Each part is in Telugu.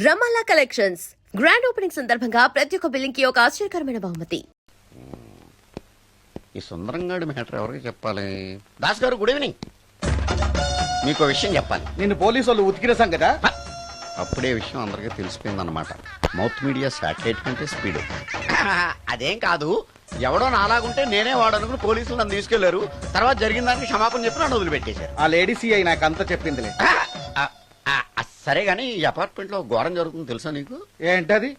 రమాలా కలెక్షన్స్. గ్రాండ్ ఓపెనింగ్ సందర్భంగా ప్రతి ఒక్క బిల్లింగ్కి ఒక ఆశ్చర్యకరమైన బహుమతి. ఈ సుందరంగాడి మ్యాటర్ ఎవరికి చెప్పాలి? దాస్ గారు గుడ్ ఈవినింగ్ మీకు ఒక విషయం చెప్పాలి. నిన్ను పోలీసు వాళ్ళు ఉతికిరేసాం కదా? అప్పుడే విషయం అందరికీ తెలిసిపోయిందన్నమాట. మౌత్ మీడియా శాటిలైట్ కంటే స్పీడ్. అదేం కాదు. ఎవడో నాలాగుంటే నేనే వాడనుకుని పోలీసులు నన్ను తీసుకెళ్ళారు. తర్వాత జరిగిన దానికి క్షమాపణ చెప్పి నన్ను వదిలిపెట్టేశారు. ఆ లేడీ సిఐ నాకు అంతా చెప్పిందిలే. ఆ, సరే గానీ ఈ అపార్ట్మెంట్లో ఘోరం జరుగుతుంది తెలుసా నీకు? ఏంటది?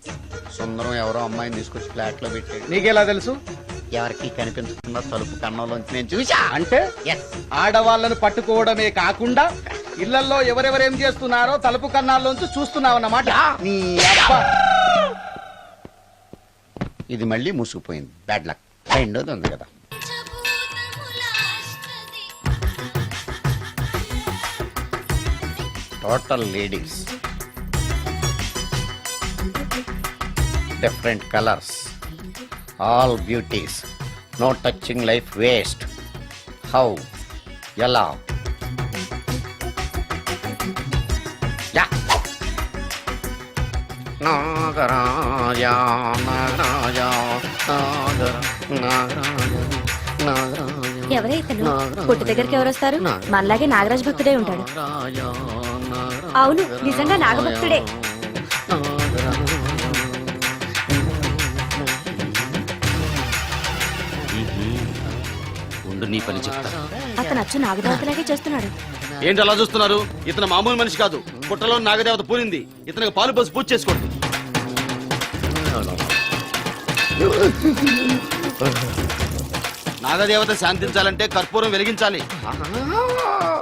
సుందరం ఎవరో అమ్మాయిని తీసుకొచ్చి ఫ్లాట్లో పెట్టాడు. నీకెలా తెలుసు? ఎవరికి కనిపించకుండా తలుపు కన్నంలోంచి నేను చూసా అంటే? Yes. ఆడవాళ్ళను పట్టుకోవడమే కాకుండా ఇళ్ళలో ఎవరెవరేం చేస్తున్నారో తలుపు కన్నాల్లోంచి చూస్తున్నావు అన్నమాట యా. నీ అబ్బా. ఇది మళ్ళీ మూసుకుపోయింది. బ్యాడ్ లక్ రెండోది ఉంది కదా. Total ladies different colours all beauties no touching life waste how ఎలా యా నాగరాజ నాగరాజ నాగర నాగరాజ నాగరాజ ఎవరైతను పుట్టు దగ్గరికి ఎవరు వస్తారు? మనలాగే నాగరాజ్ భక్తుడే ఉంటాడు. అవును, నిజంగా నాగభక్తుడే. ఉండు నీ పని చెప్తా. అతను అచ్చు నాగదేవతలాగే చేస్తున్నాడు. ఏంటి అలా చూస్తున్నారు? ఇతను మామూలు మనిషి కాదు. పుట్టలో నాగదేవత పూరింది ఇతనికి పాలు పోసి పూజ చేసుకోండి. నాగదేవత శాంతించాలంటే కర్పూరం వెలిగించాలి.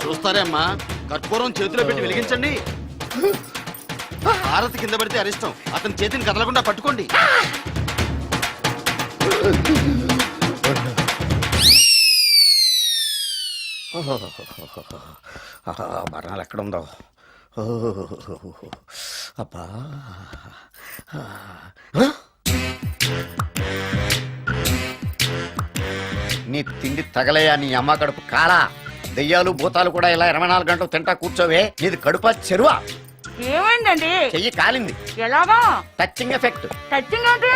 చూస్తారే అమ్మా? కర్పూరం చేతిలో పెట్టి వెలిగించండి. హారతి కింద పడితే అరిష్టం. అతని చేతిని కదలకుండా పట్టుకోండి. మరణాలు ఎక్కడుందో. అబ్బా. నీ తిండి తగలయా? నీ అమ్మ కడుపు కాలా? దెయ్యాలు భూతాలు కూడా ఇలా ఇరవై నాలుగు గంటలు తింటా కూర్చోవే. నీది కడుపా చెరువా? ఏమైందండి చెయ్యి కాలింది. ఎలాగా? టచింగ్ ఎఫెక్ట్ టచ్చింగ్ అంటే?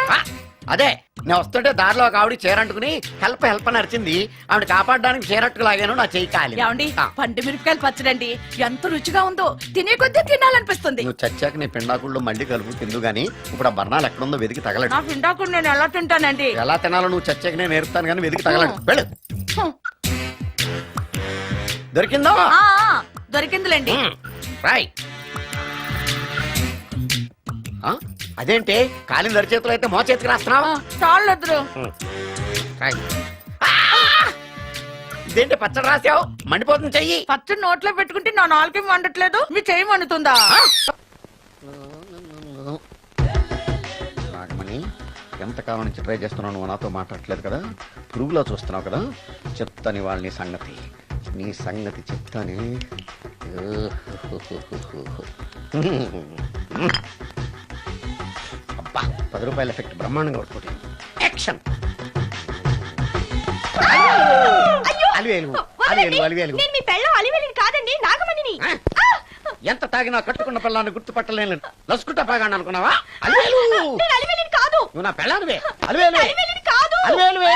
అదే. నేను వస్తుంటే దారిలో ఒక ఆవిడ చీరంటుకుని హెల్ప్ హెల్ప్ అని అరిచింది. ఆవిడ కాపాడడానికి చీరట్టుకు లాగాను నా చెయ్యి కాలి ఏమండి? పండు మిరపకాయలు పచ్చడండి. ఎంత రుచిగా ఉందో. తినే కొద్దీ తినాలనిపిస్తుంది. నువ్వు చచ్చాక నీ పిండాకుళ్ళు మళ్ళీ కలుపు తిందు గాని ఇప్పుడు ఆ బర్ణాలు ఎక్కడుందో వెతికి తగలడు. నా పిండాకుడు నేను ఎలా తింటానండి? ఎలా తినాలో నువ్వు చచ్చాక నేను నేర్పుతాను కానీ వెతికి తగలడు. వెళ్ళు. దొరికిందా? ఆ, ఆ, దొరికిందిలేండి. రాయ్ ఆ, అదేంటి? కాలిన దరిచేతులు అయితే మో చేతికి రాస్తున్నావా చాలు ఎదురు రాయ్ ఆ! ఇదేంటి పచ్చడి రాసావు? మండిపోతుంది చెయ్యి. పచ్చడి నోట్లో పెట్టుకుంటే నా నాలుగు వండట్లేదు? మీ చేయి వండుతుందా? నాగమణి ఎంతకాలం నుంచి ట్రై చేస్తున్నావు నువ్వు నాతో మాట్లాడట్లేదు కదా? పురుగులో చూస్తున్నావు కదా? చెప్తాని వాళ్ళ సంగతి. నీ సంగతి చెప్తాని. అబ్బా పది రూపాయల ఎఫెక్ట్ బ్రహ్మాండంగా పడుతుంది యాక్షన్ అలివేలు అలివేలు అలివేలు. నేను మీ పెళ్ళం అలివెలిని కాదండి నాగమణిని? ఎంత తాగినా కట్టుకున్న పిల్లాన్ని గుర్తుపట్టలేను. లసుకుంటా పాగాను అనుకున్నావా? అలివేలు! నేను అలివెలిని కాదు. నువ్వు నా పిల్లానివే అలివేలు! అలివెలిని కాదు. అలివేలువే.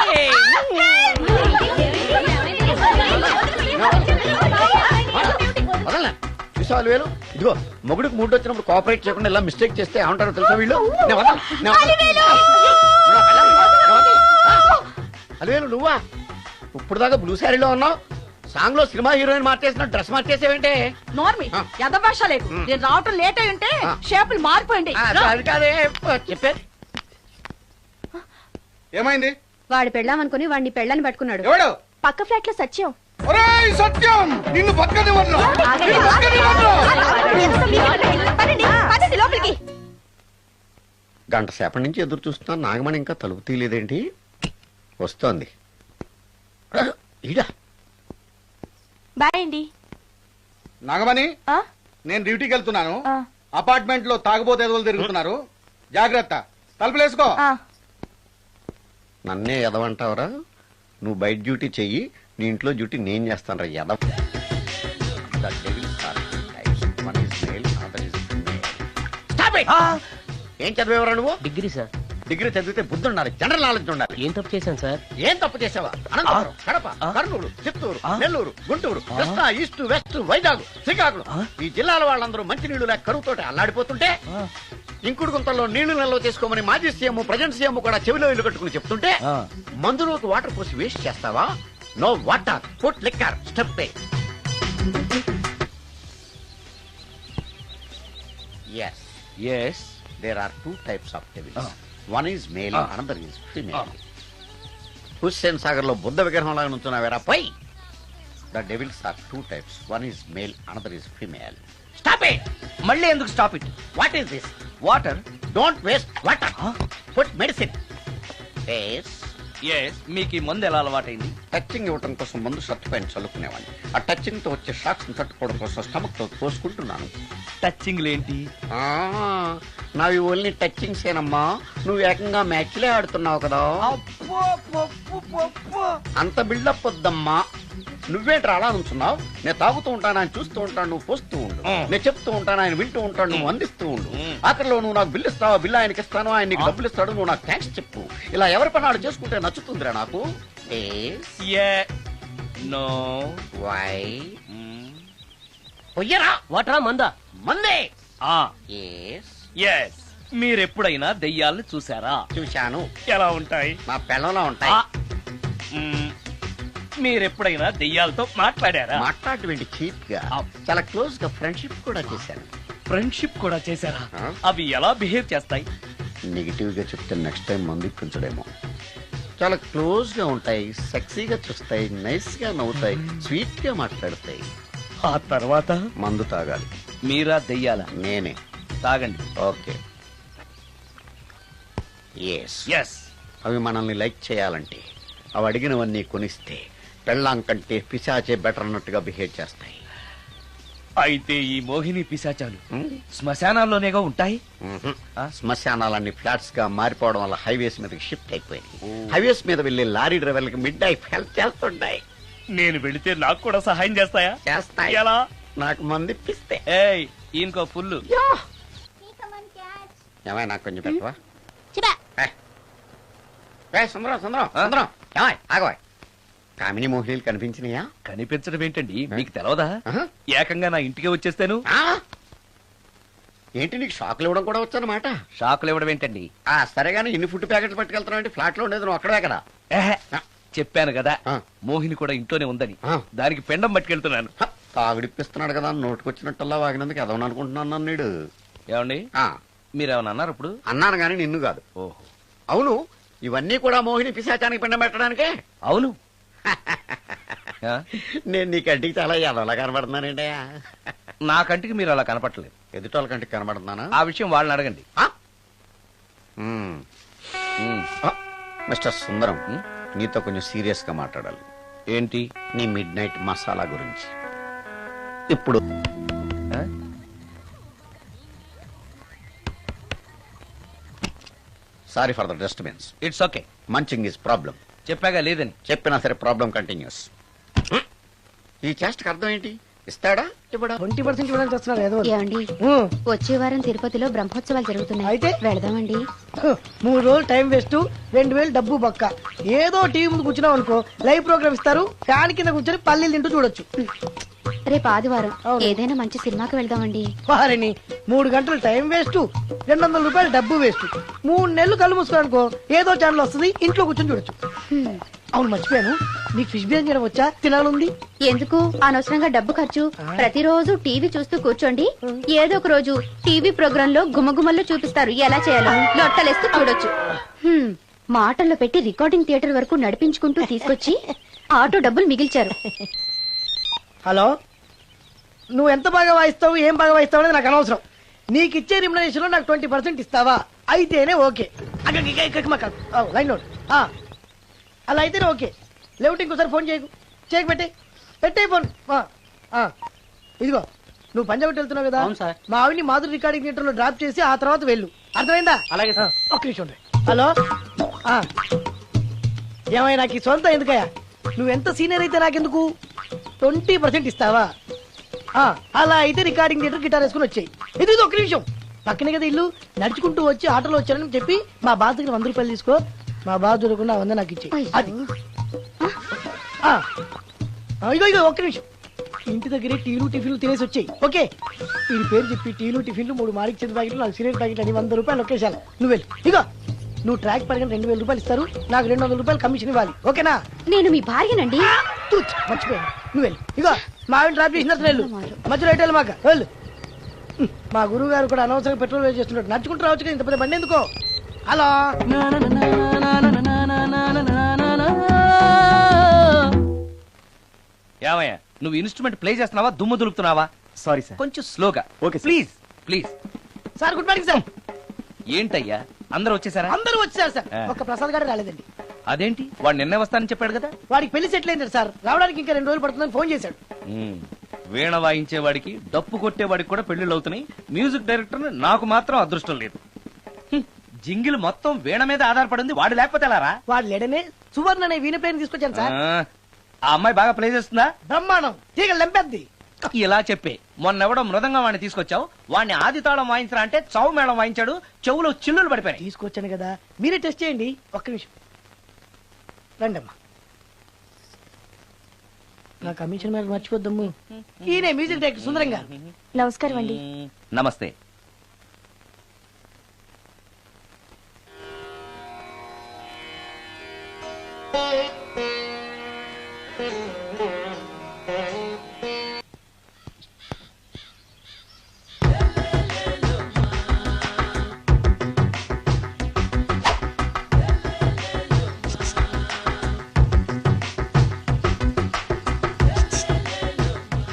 చూసావు అలివేలు? ఇదిగో మొగుడికి మూడు వచ్చినప్పుడు కోఆపరేట్ చేయకుండా ఇలా మిస్టేక్ చేస్తే ఏమంటారో తెలుసా వీళ్ళు? అలివేలు! నువ్వా? ఇప్పుడు దాకా బ్లూ శారీలో ఉన్నావు. సాంగ్లో సినిమా హీరోయిన్ మార్చేసిన డ్రెస్ మార్చేసేవేంటే? నోర్మి. ఎద భాష లేదు. నేను రావటం లేట్ అయి ఉంటే. షేపులు మారిపోయింది. ఆ, అది కాదే చెప్పేది ఏమైంది? వాడు పెళ్ళామనుకుని వాడిని పెళ్ళని పట్టుకున్నాడు. పక్క ఫ్లాట్లో సత్యం. ఒరేయ్ సత్యం నిన్ను బతకనివ్వను నిన్ను బతకనివ్వను లోపలికి గంట సేపటి నుంచి ఎదురు చూస్తున్నా నాగమణి ఇంకా తలుపు తీయలేదేంటి వస్తోంది బాయ్ అండి నాగమణి? నేను డ్యూటీకి వెళ్తున్నాను. అపార్ట్మెంట్లో తాగుబోతే ఎదురు తిరుగుతున్నారు జాగ్రత్త తలుపులేసుకో. నన్నే ఎదవంటావరా నువ్వు బయట డ్యూటీ చెయ్యి నీ ఇంట్లో డ్యూటీ నేను చేస్తాను రా it! ఏం చదివేవరా నువ్వు? Degree sir. డిగ్రీ చదివితే బుద్ధి ఉండాలి జనరల్ నాలెడ్జ్ ఉండాలి. ఏం తప్పు చేశాను సార్? ఏం తప్పు చేసావా అనంతపురం కడప కర్నూలు చిత్తూరు నెల్లూరు గుంటూరు కృష్ణా ఈస్ట్ వెస్ట్ వైజాగ్ శ్రీకాకుళం. ఈ జిల్లాల వాళ్ళందరూ మంచి నీళ్ళు లేక కరువుతోటి అల్లాడిపోతుంటే ఇంకుడు గుంతల్లో నీళ్ళు నిల్వ చేసుకోమని మాజీ సీఎం ప్రజెంట్ సీఎం కూడా చెవిలో ఇల్లు కట్టుకుని చెప్తుంటే మందులోకి వాటర్ పోసి వేస్ట్ చేస్తావా? No water put liquor step yes yes there are two types of devils. One is male, another is female. Hussain సాగర్లో బుద్ధ విగ్రహం లాగా నుంచున్నావేరా పై the devils are two types one is male another is female stop it మళ్ళీ ఎందుకు stop it what is this water don't waste water put medicine yes yes మీకు ఈ మందు ఎలా అలవాటైంది? టచింగ్ ఇవ్వటం కోసం ముందు షర్ట్ పైన చల్లుకునేవాడిని. ఆ టచింగ్తో వచ్చే షాక్స్ తట్టుకోవడం కోసం స్టమక్తో పోసుకుంటున్నాను టచింగ్ ఏంటి? ఆ, నావి ఓన్లీ టచింగ్స్ ఏనమ్మా నువ్వు ఏకంగా మ్యాచ్లే ఆడుతున్నావు కదా. అంత బిల్డప్ వద్దమ్మా. నువ్వేంట్రా అలా ఉంచున్నావు నేను తాగుతూ ఉంటాను ఆయన చూస్తూ ఉంటాను నువ్వు పోస్తూ ఉండు. నేను చెప్తూ ఉంటాను ఆయన వింటూ ఉంటాడు నువ్వు అందిస్తూ ఉండు. ఆఖరిలో నువ్వు నాకు బిల్లు ఇస్తావా? బిల్లు ఆయనకి ఇస్తాను ఆయన నీకు డబ్బులు ఇస్తాడు నువ్వు నాకు థ్యాంక్స్ చెప్పు. ఇలా ఎవరి పనాడు చేసుకుంటే నచ్చుతుందిరా నాకు? నో. వై? పొయ్యరా? వాటరా మందా? మందే? ఆ. ఎస్ ఎస్ మీరెప్పుడైనా దెయ్యాలను చూసారా చూశాను. ఎలా ఉంటాయి? నా పెళ్ళంలో ఉంటాయి. మీరెప్పుడైనా దెయ్యాలతో మాట్లాడారా? మాట్లాడేటువంటి చీప్గా చాలా క్లోజ్గా ఫ్రెండ్షిప్ కూడా చేశాను ఫ్రెండ్షిప్ కూడా చేశారా? అవి ఎలా బిహేవ్ చేస్తాయి? నెగిటివ్గా చెప్తే నెక్స్ట్ టైం మందు ఇప్పించడేమో. చాలా క్లోజ్గా ఉంటాయి సెక్సీగా చూస్తాయి నైస్గా నవ్వుతాయి స్వీట్గా మాట్లాడతాయి. ఆ తర్వాత? మందు తాగాలి. మీరా దెయ్యాల? నేనే. తాగండి. ఓకే. ఎస్ ఎస్ అవి మనల్ని లైక్ చేయాలంటే అవి అడిగినవన్నీ కొనిస్తే పెళ్ళాం కంటే పిశాచే బెటర్ అన్నట్టుగా బిహేవ్ చేస్తాయి. అయితే ఈ మోహిని పిశాచాలు శ్మశానాల్లోనేగా ఉంటాయి. శ్మశానాలన్నీ ఫ్లాట్స్గా మారిపోవడం వల్ల హైవేస్ మీదకి షిఫ్ట్ అయిపోయింది హైవేస్ మీద వెళ్ళే లారీ డ్రైవర్లకి మిడ్ నైట్ హెల్ప్ చేస్తుంటాయి. నేను వెళితే నాకు కూడా సహాయం చేస్తాయా? చేస్తాయి. ఎలా? నాకు మంది ఏయ్ ఈయనకో ఫుల్ ఏమై నాకు కొంచెం పెట్టవా. ఏ, సుందరం సుందరం సుందరం. ఏమై ఆగవాయ్ కామిని మోహినీలు కనిపించినాయా? కనిపించడం ఏంటండి? మీకు తెలవదా? ఆహా. ఏకంగా నా ఇంటికి వచ్చేస్తాను. ఆ? ఏంటి నీకు షాకులు ఇవ్వడం కూడా వచ్చానమాట? షాకులు ఇవ్వడం ఏంటండి? ఆ సరే గానీ ఇన్ని ఫుడ్ ప్యాకెట్లు పట్టుకెళ్తున్నావు అంటే ఫ్లాట్లో ఉండేది నువ్వు అక్కడే కదా. ఏహే, చెప్పాను కదా ఆ. మోహిని కూడా ఇంట్లోనే ఉందని. ఆ. దానికి పెండం పట్టుకెళ్తున్నాను. హ, తాగుడిప్పిస్తున్నాడు కదా నోటుకొచ్చినట్టల్లా వాగినందుకు ఎదవని అనుకుంటున్నాను నన్ను నీడు. ఏమండి? ఆ, మీరేమన్నా అన్నారు ఇప్పుడు? అన్నాను గానీ నిన్ను కాదు. ఓహో. అవును ఇవన్నీ కూడా మోహిని పిశాచానికి పిండం పెట్టడానికే? అవును? నేను నీ కంటికి చాలా ఎదవలా కనబడుతున్నానండి. నా కంటికి మీరు అలా కనపట్టలేదు ఎదుటోళ్ళ కంటికి కనబడుతున్నానా? ఆ విషయం వాళ్ళని అడగండి. మిస్టర్ సుందరం నీతో కొంచెం సీరియస్గా మాట్లాడాలి. ఏంటి? నీ మిడ్ నైట్ మసాలా గురించి. ఇప్పుడు? Sorry for the disturbance. It's okay munching is problem చెప్పాగా లేదని. చెప్పినా సరే ప్రాబ్లం కంటిన్యూస్. ఈ చేష్టకి అర్థం ఏంటి? ఇస్తాడా? ఇవ్వడా? ట్వంటీ పర్సెంట్ ఇవ్వడానికి వస్తున్నారు ఏదో ఒకటి. ఏమండి? ఉం. వచ్చే వారం తిరుపతిలో బ్రహ్మోత్సవాలు జరుగుతున్నాయి. అయితే? వెళదామండి. మూడు రోజులు టైం వేస్ట్ రెండు వేలు డబ్బు బక్క. ఏదో టీవీ ముందు కూర్చున్నాం అనుకో లైవ్ ప్రోగ్రామ్ ఇస్తారు ఫ్యాన్ కింద కూర్చొని పల్లీలు తింటూ చూడొచ్చు. రేపు ఆదివారం అవును. ఏదైనా మంచి సినిమాకి వెళ్దామండి. వారిని మూడు గంటలు టైం వేస్ట్ రెండు వందల రూపాయలు డబ్బు వేస్ట్. మూడు నెలలు కళ్ళు మూసుకోవాలి అనుకో ఏదో ఛానల్ వస్తుంది ఇంట్లో కూర్చొని చూడొచ్చు. హ్మ్. అవును మర్చిపోయాను. నీకు ఫిష్ బిర్యానీ చేయడం వచ్చా? తినాలుంది. ఎందుకు? అనవసరంగా డబ్బు ఖర్చు. ప్రతిరోజు టీవీ చూస్తూ కూర్చోండి. ఏదో ఒక రోజు టీవీ ప్రోగ్రామ్లో గుమగుమల్లో చూపిస్తారు. ఎలా చేయాలో లొట్టలేస్తూ చూడొచ్చు. హ్మ్. మాటల్లో పెట్టి రికార్డింగ్ థియేటర్ వరకు నడిపించుకుంటూ తీసుకొచ్చి ఆటో డబ్బులు మిగిల్చారు. హలో? నువ్వు ఎంత బాగా వాయిస్తావు ఏం బాగా వాయిస్తావు అనేది నాకు అనవసరం. నీకు ఇచ్చే రిమ్యునరేషన్లో నాకు ట్వంటీ పర్సెంట్ ఇస్తావా? అయితేనే ఓకే. Line note. అలా అయితేనే ఓకే. లేవుటి ఇంకోసారి ఫోన్ చేయకు. చేయకు పెట్టే. పెట్టే ఫోన్. ఇదిగో నువ్వు పంజాబ్ వెళ్తున్నావు కదా? అవును సార్. మా ఆవిని మాధురి రికార్డింగ్ థియేటర్లో డ్రాప్ చేసి ఆ తర్వాత వెళ్ళు. అర్థమైందా? అలాగే సార్. ఒక్క నిమిషం. హలో? ఆ. ఏమై నాకు ఈ సొంత ఎందుకయ్యా? నువ్వు ఎంత సీనియర్ అయితే నాకెందుకు? ట్వంటీ పర్సెంట్ ఇస్తావా? అలా అయితే రికార్డింగ్ థియేటర్ గిటార్ వేసుకుని వచ్చాయి. ఇది ఒక్క నిమిషం. పక్కనే కదా ఇల్లు. నడుచుకుంటూ వచ్చి ఆటోలో వచ్చారని చెప్పి మా బాధ దగ్గర వంద రూపాయలు తీసుకో. మా బాధ దొరకకుండా వంద నాకు ఇచ్చి అది. ఇగో ఇగో ఒక్క నిమిషం. ఇంటి దగ్గరే టీలు టిఫిన్లు తినేసి వచ్చాయి. ఓకే? వీడి పేరు చెప్పి టీలు టిఫిన్లు మూడు మారికి చెంది ప్యాకెట్లు నాకు సిగరెట్ ప్యాకెట్లు అని వంద రూపాయలు ఒకేసారి. నువ్వు వెళ్ళి ఇగో. నువ్వు ట్రాక్ పడిన రెండు వేల రూపాయలు ఇస్తారు. నాకు రెండు వందల రూపాయలు కమిషన్ ఇవ్వాలి. ఓకేనా? నేను మీ భార్యనండి. తూచ్ మర్చిపోయాను. నువ్వు వెళ్ళు. ఇగో మా ఆవిడ డ్రాప్ చేసిన వెళ్ళు. మధ్యలో ఎటు వెళ్ళు మాక? వెళ్ళు. హ్మ్, మా గురువు గారు కూడా అనవసరంగా పెట్రోల్ వేస్ట్ చేస్తున్నాడు నడుచుకుంటూ రావచ్చు కదా ఇంత పెద్ద బండి ఎందుకో? హలో? ఏమయ్యా నువ్వు ఇన్స్ట్రుమెంట్ ప్లే చేస్తున్నావా? దుమ్ము దులుపుతున్నావా? సారీ సార్ కొంచెం స్లోగా. Okay. Please please sir good morning sir. ఏంటయ్యా? అందరూ వచ్చేసారా? అందరూ వచ్చారు సార్. ఆ. ఒక ప్రసాద్ గారు రాలేదండి. అదేంటి? వాడు నిన్నే వస్తానని చెప్పాడు కదా? వాడికి పెళ్ళి సెటిల్ అయింది సార్. రావడానికి ఇంకా రెండు రోజులు పడుతుందని ఫోన్ చేశాడు. ఉమ్, వీణ వాయించేవాడికి డప్పు కొట్టేవాడికి కూడా పెళ్ళిళ్ళు అవుతున్నాయి. మ్యూజిక్ డైరెక్టర్ నాకు మాత్రం అదృష్టం లేదు. హ్మ్, జింగిల్ మొత్తం వీణ మీద ఆధారపడింది. వాడు లేకపోతే ఎలారా వాడు లేడనే సువర్ణ అనే వీణ పేరుని తీసుకొచ్చాను సార్. ఆ, ఆ అమ్మాయి బాగా ప్లే చేస్తుందా? బ్రహ్మాండం. తీగ లెంపెద్ది ఇలా చెప్పే. మొన్నెవడో మృదంగా వాడిని తీసుకొచ్చావు వాడిని ఆది తాళం వాయించరా అంటే చౌ మేళం వాయించాడు చెవులో చిల్లులు పడిపోయాయి తీసుకొచ్చాను కదా మీరే టెస్ట్ చేయండి. ఒక్క నిమిషం. రండి అమ్మా నా కమిషన్ మీద మర్చిపోద్దమ్ము. ఈయనే మ్యూజిక్ డైరెక్టర్ సుందరం గారు నమస్కారం అండి నమస్తే.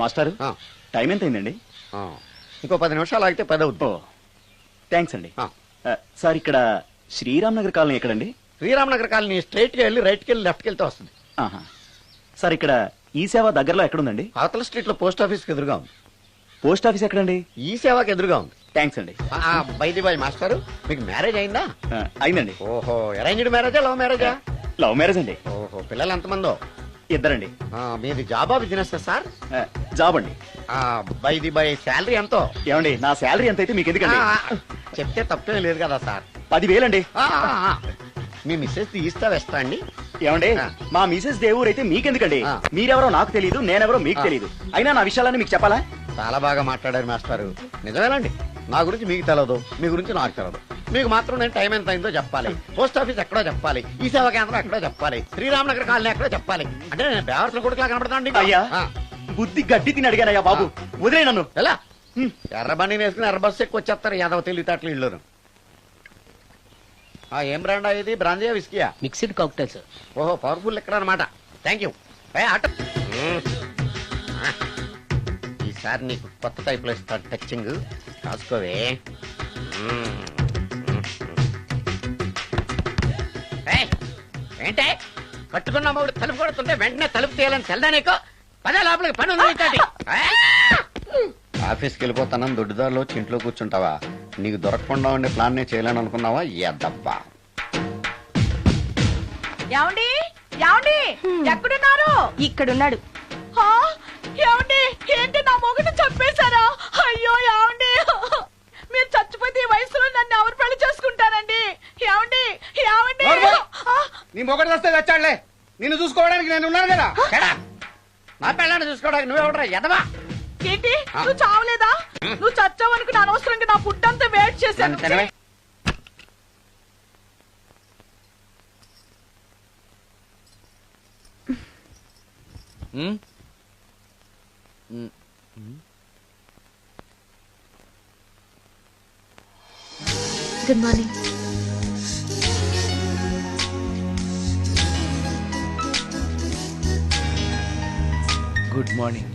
మాస్టర్ ఆ, టైం ఎంత అయిందండి ఆ. ఇంకో పది నిమిషాలు ఆగితే పది అవుతుంది థ్యాంక్స్ అండి. ఆ. ఆ, సార్ ఇక్కడ శ్రీరామ్ నగర్ కాలనీ ఎక్కడండి? శ్రీరామనగర్ కాలనీ స్ట్రైట్గా వెళ్ళి రైట్కి వెళ్ళి లెఫ్ట్కి వెళ్తే వస్తుంది. ఆహా. సార్ ఇక్కడ ఈ సేవ దగ్గరలో ఎక్కడుందండి? అవతల స్ట్రీట్లో పోస్ట్ ఆఫీస్కి ఎదురుగా ఉంది. పోస్ట్ ఆఫీస్ ఎక్కడండి? ఈ సేవకి ఎదురుగా ఉంది. థ్యాంక్స్ అండి. బైది బాయ్ మాస్టర్ మీకు మ్యారేజ్ అయిందా? ఆ, అయిందండి. ఓహో అరేంజ్డ్ మ్యారేజా లవ్ మ్యారేజా? లవ్ మ్యారేజ్ అండి. ఓహో పిల్లలు ఎంతమందో? ఇద్దరండి. ఆ, మీది జాబా బిజినెస్ సార్? జాబ్ అండి. బైది బై శాలరీ ఎంతో? ఏమండి నా శాలరీ ఎంత అయితే మీకు ఎందుకండి? చెప్తే తప్పేం లేదు కదా సార్. పదివేలండి. మీ మిస్సెస్ ఈస్తా వెస్తా అండి. ఏమండి. మా మిసెస్ దేవుడు అయితే మీకెందుకండి. మీరెవరో నాకు తెలియదు నేనెవరో మీకు. తెలియదు అయినా నా విషయాలన్నీ మీకు చెప్పాలా? చాలా బాగా మాట్లాడారు మాస్టారు. నిజమేనండి? నా గురించి మీకు తెలదు మీ గురించి నాకు తెలదు మీకు మాత్రం నేను టైం ఎంత అయిందో చెప్పాలి. పోస్ట్ ఆఫీస్ ఎక్కడో చెప్పాలి. ఈ సేవా కేంద్రం ఎక్కడో చెప్పాలి. శ్రీరామనగర్ కాలనీ ఎక్కడో చెప్పాలి. అంటే నేను బేవర్సల కొడుకులా కనబడతాను అయ్యా బుద్ధి గడ్డి తిని అడిగానయ్యా బాబు. వదిలే నన్ను. ఎలా? ఎర్ర బండి వేసుకుని ఎర్ర బస్సు ఎక్కువ వచ్చేస్తారు. యాదవ తెలివితేటలు ఆ, ఏం బ్రాండ్ ఇది? బ్రాంజియా విస్కియా? Mixed cocktail sir. ఓహో పవర్ఫుల్ ఎక్కడ అనమాట థ్యాంక్ యూ ఆట. ఆ, ఈసారి నీకు కొత్త టైప్లో ఇస్తాడు టచ్చింగ్ రాసుకోవే. ఏంటే? కట్టుకున్న మూడు తలుపు కొడుతుంటే వెంటనే తలుపు తీయాలని తెల్దా నీకు? పదే లోపలికి పని ఉంది! ఆఫీస్కి వెళ్ళిపోతానని దొడ్డిదారిలో వచ్చి ఇంట్లో కూర్చుంటావా? నీకు దొరకకుండా ఉండే ప్లాన్ నేను చేయలేను అనుకున్నావా? ఎద్దబ్బా. ఏమండి? ఏమండి? ఎక్కడున్నారు? ఇక్కడున్నాడు. హా? ఏమండి? ఏంటి నా మొగుడు చంపేశారా? అయ్యో ఏమండి? మీరు చచ్చిపోతే ఈ వయసులో నన్ను ఎవరు పెళ్ళి చేసుకుంటారండి? ఏమండి? ఏమండి? నీ మొగడు వస్తే వచ్చాడులే నిన్ను చూసుకోవడానికి నేను ఉన్నాను కదా. ఎడా? నా పెళ్ళాన్ని చూసుకోవడానికి నువ్వెవడరా ఎదవా? ఏంటి? నువ్వు చావలేదా? నువ్వు చచ్చావనుకుని అనవసరంగా నా అంతా వేట్ చేశాను. నన్ను? గుడ్ మార్నింగ్ గుడ్ మార్నింగ్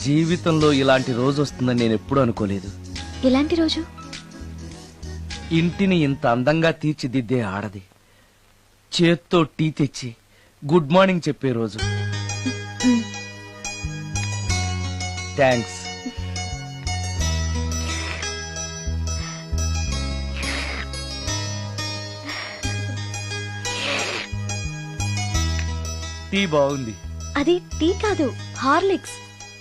జీవితంలో ఇలాంటి రోజు వస్తుందని నేను ఎప్పుడూ అనుకోలేదు. ఎలాంటి రోజు? ఇంటిని ఇంత అందంగా తీర్చిదిద్దే ఆడది. చేత్తో టీ తెచ్చి గుడ్ మార్నింగ్ చెప్పే రోజు. థ్యాంక్స్ టీ బాగుంది. అది టీ కాదు హార్లిక్స్.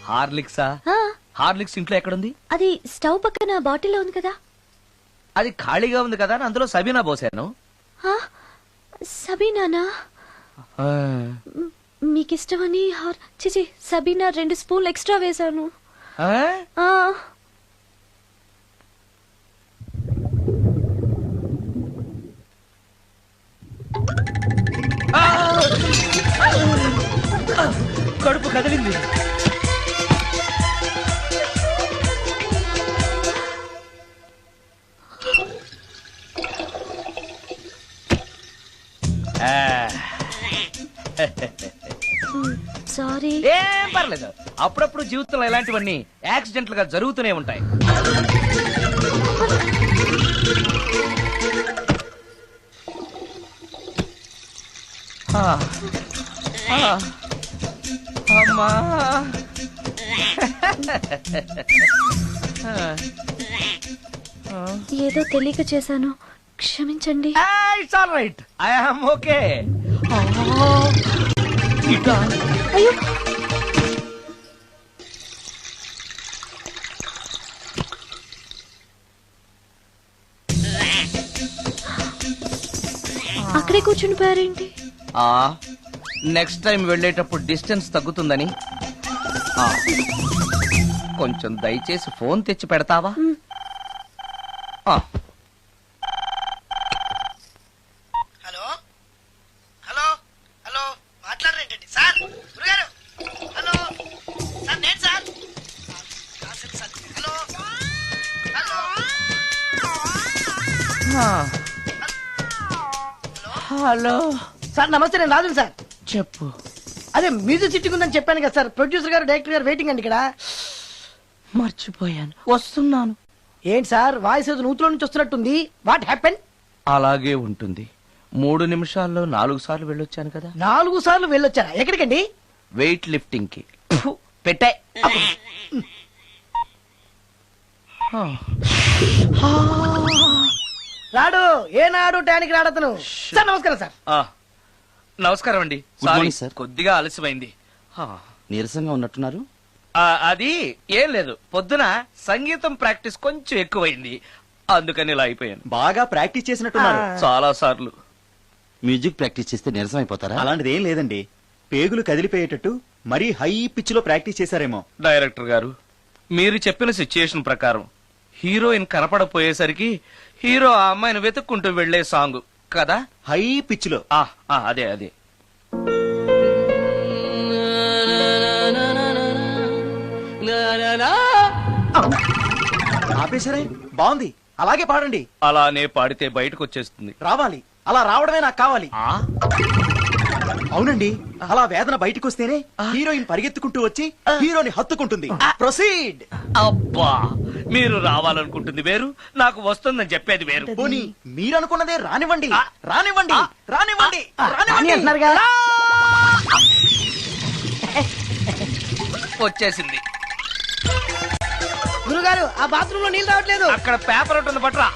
హార్లిక్సా? ఆ, హార్లిక్స్ ఇంట్లో ఎక్కడుంది? అది స్టవ్ పక్కన బాటిల్లో ఉంది కదా. అది ఖాళీగా ఉంది కదా అని అందులో సబీనా పోసాను. ఆ, సబీనానా? ఆ, మ్, మీకిష్టమని హార్ చిచి సబీనా రెండు స్పూన్లు ఎక్స్ట్రా వేశాను. ఆ? ఆ, కడుపు కదిలింది. ఆ, సారీ. ఏం పర్లేదు. అప్పుడప్పుడు జీవితంలో ఇలాంటివన్నీ యాక్సిడెంట్లు గా జరుగుతూనే ఉంటాయి. ఆ, ఆ, అమ్మా. ఏదో తెలియక చేశాను. క్షమించండి. It's all right. I okay. అయ్యో అక్కడే కూర్చుని పోయారేంటి ఆ నెక్స్ట్ టైం వెళ్ళేటప్పుడు డిస్టెన్స్ తగ్గుతుందని. ఆ, కొంచెం దయచేసి ఫోన్ తెచ్చి పెడతావా? ఆ, హలో. సార్ నమస్తే నేను రాజుని సార్. చెప్పు. అదే మ్యూజిక్ సిట్టింగ్ ఉందని చెప్పాను కదా సార్. ప్రొడ్యూసర్ గారు డైరెక్టర్ గారు వెయిటింగ్ అండి ఇక్కడ. మర్చిపోయాను. వస్తున్నాను. ఏంటి సార్ వాయిస్ ఏదో నూతులో నుంచి వస్తున్నట్టుంది? వాట్ హ్యాపెన్ అలాగే ఉంటుంది. మూడు నిమిషాల్లో నాలుగు సార్లు వెళ్ళొచ్చాను కదా. నాలుగు సార్లు వెళ్ళొచ్చారా? ఎక్కడికండి? వెయిట్ లిఫ్టింగ్కి. పెట్టే. ఆ. రాడు ఏనాడు టానికి రాడతను? సార్ నమస్కారం సార్. ఆ, నమస్కారం అండి. Good sir. కొద్దిగా ఆలస్యమైంది. ఆ, నీరసంగా ఉన్నట్టున్నారు? ఆ, అది ఏం లేదు. పొద్దున సంగీతం ప్రాక్టీస్ కొంచెం ఎక్కువైంది. అందుకని ఇలా అయిపోయాను. బాగా ప్రాక్టీస్ చేసినట్టున్నారు. చాలా సార్లు. మ్యూజిక్ ప్రాక్టీస్ చేస్తే నీరసం అయిపోతారా అలాంటిది ఏం లేదండి. పేగులు కదిలిపోయేటట్టు మరీ హై పిచ్లో ప్రాక్టీస్ చేశారేమో. డైరెక్టర్ గారు మీరు చెప్పిన సిచ్యుయేషన్ ప్రకారం హీరోయిన్ కనపడపోయేసరికి హీరో ఆ అమ్మాయిని వెతుక్కుంటూ వెళ్ళే సాంగ్. కదా? హై పిచ్లో ఆ, ఆ, అదే అదే. ఆపేశారే? బాగుంది. అలాగే పాడండి. అలానే పాడితే బయటకు వచ్చేస్తుంది రావాలి. అలా రావడమే నాకు కావాలి. ఆ? అవునండి. అలా వేదన బయటకు వస్తేనే హీరోయిన్ పరిగెత్తుకుంటూ వచ్చి హీరోని హత్తుకుంటుంది. ప్రొసీడ్. అబ్బా మీరు రావాలనుకుంటుంది వేరు నాకు వస్తుందని చెప్పేది వేరు. పోనీ మీరనుకున్నదే రానివ్వండి. రానివ్వండి. రానివ్వండి. రానివ్వండి. అంటున్నారు కదా. వచ్చేసింది. గురుగారు ఆ బాత్రూమ్లో నీళ్ళు రావట్లేదు. అక్కడ పేపర్ ఉంటుంది పట్రా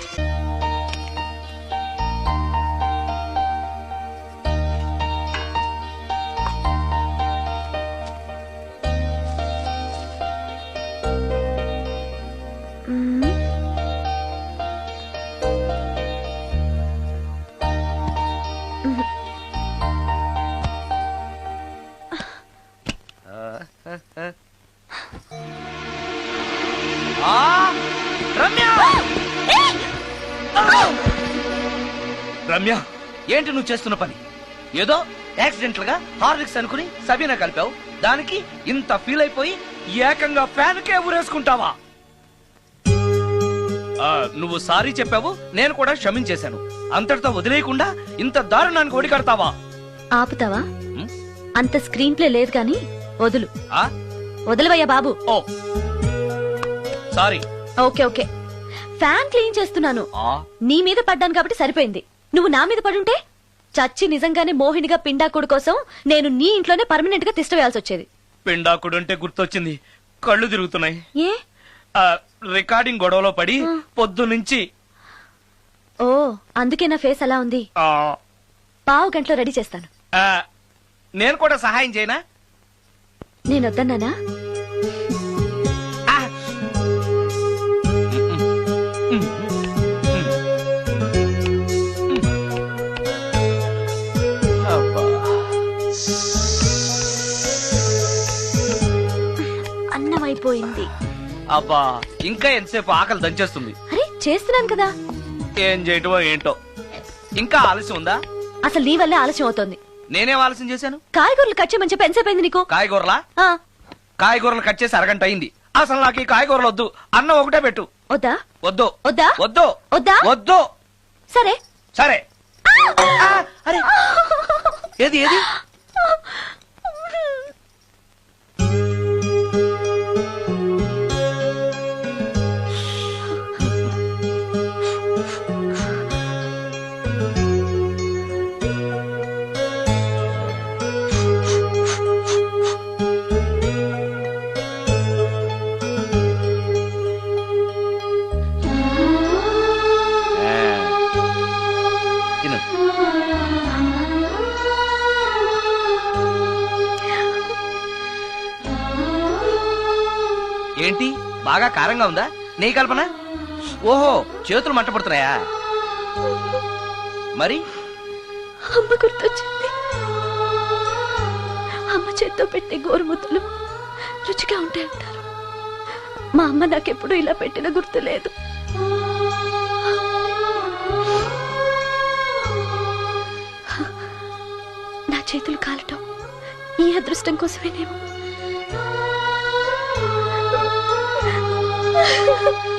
ఏంటి నువ్వు చేస్తున్న పని? ఏదో యాక్సిడెంటల్గా హార్లిక్స్ అనుకుని సబీనా కలిపావు. దానికి ఇంత ఫీల్ అయిపోయి ఏకంగా ఫ్యాన్ కే ఊరేసుకుంటావా? ఆ, నువ్వు సారీ చెప్పావు నేను కూడా క్షమించేశాను. అంతటితో వదిలేయకుండా ఇంత దారుణానికి ఒడికడతావా ఆపుతావా? అంత స్క్రీన్ ప్లే లేదు కానీ వదులు. ఆ? వదలవయ్యా బాబు. ఓ. Sorry. Okay okay. Fan clean చేస్తున్నాను. ఆ, నీ మీద పడ్డాను కాబట్టి సరిపోయింది. నువ్వు నా మీద పడుంటే? చచ్చి నిజంగానే మోహినిగా పిండాకుడు కోసం నేను నీ ఇంట్లోనే పర్మనెంట్గా తిష్ట వేయాల్సి వచ్చేది పిండాకుడుంటే గుర్తొచ్చింది. కళ్ళు తిరుగుతున్నాయి. ఏ? రికార్డింగ్ గొడవలో పడి పొద్దు నుంచి ఓ అందుకే నా ఫేస్ అలా ఉంది. ఆ, పావు గంటలో రెడీ చేస్తాను. ఆ, నేను కూడా సహాయం చేయనా? నేను అయిపోయింది. అబ్బా ఇంకా ఎంతసేపు ఆకలి దంచేస్తుంది. అరే చేస్తున్నాను కదా. ఏం చేయటమో ఏంటో. ఇంకా ఆలస్యం ఉందా? అసలు నీ వల్లే ఆలస్యం అవుతోంది. నేనేం ఆలస్యం చేశాను? కాయగూరలు కట్ చేయమని చెప్పి ఎంతసేపు అయింది నీకు? కాయగూరలా? ఆ, కాయగూరలు కట్ చేసి అరగంట అయింది. అసలు నాకు ఈ కాయగూరలు వద్దు. అన్నం ఒకటే పెట్టు. వద్దా? వద్దు. వద్దా? వద్దు. వద్దా? వద్దు. సరే. సరే. ఆ, అరే. ఏది ఏది? ఏంటి? బాగా కారంగా ఉందా? నెయ్యి కల్పన? ఓహో చేతులు మంటపడుతున్నాయా? మరి? అమ్మ గుర్తొచ్చింది. అమ్మ చేత్తో పెట్టే గోరుముద్దలు రుచిగా ఉంటాయంటారు మా అమ్మ నాకెప్పుడు ఇలా పెట్టిన గుర్తు లేదు. నా చేతులు కాలటం ఈ అదృష్టం కోసమేనేమో. Oh,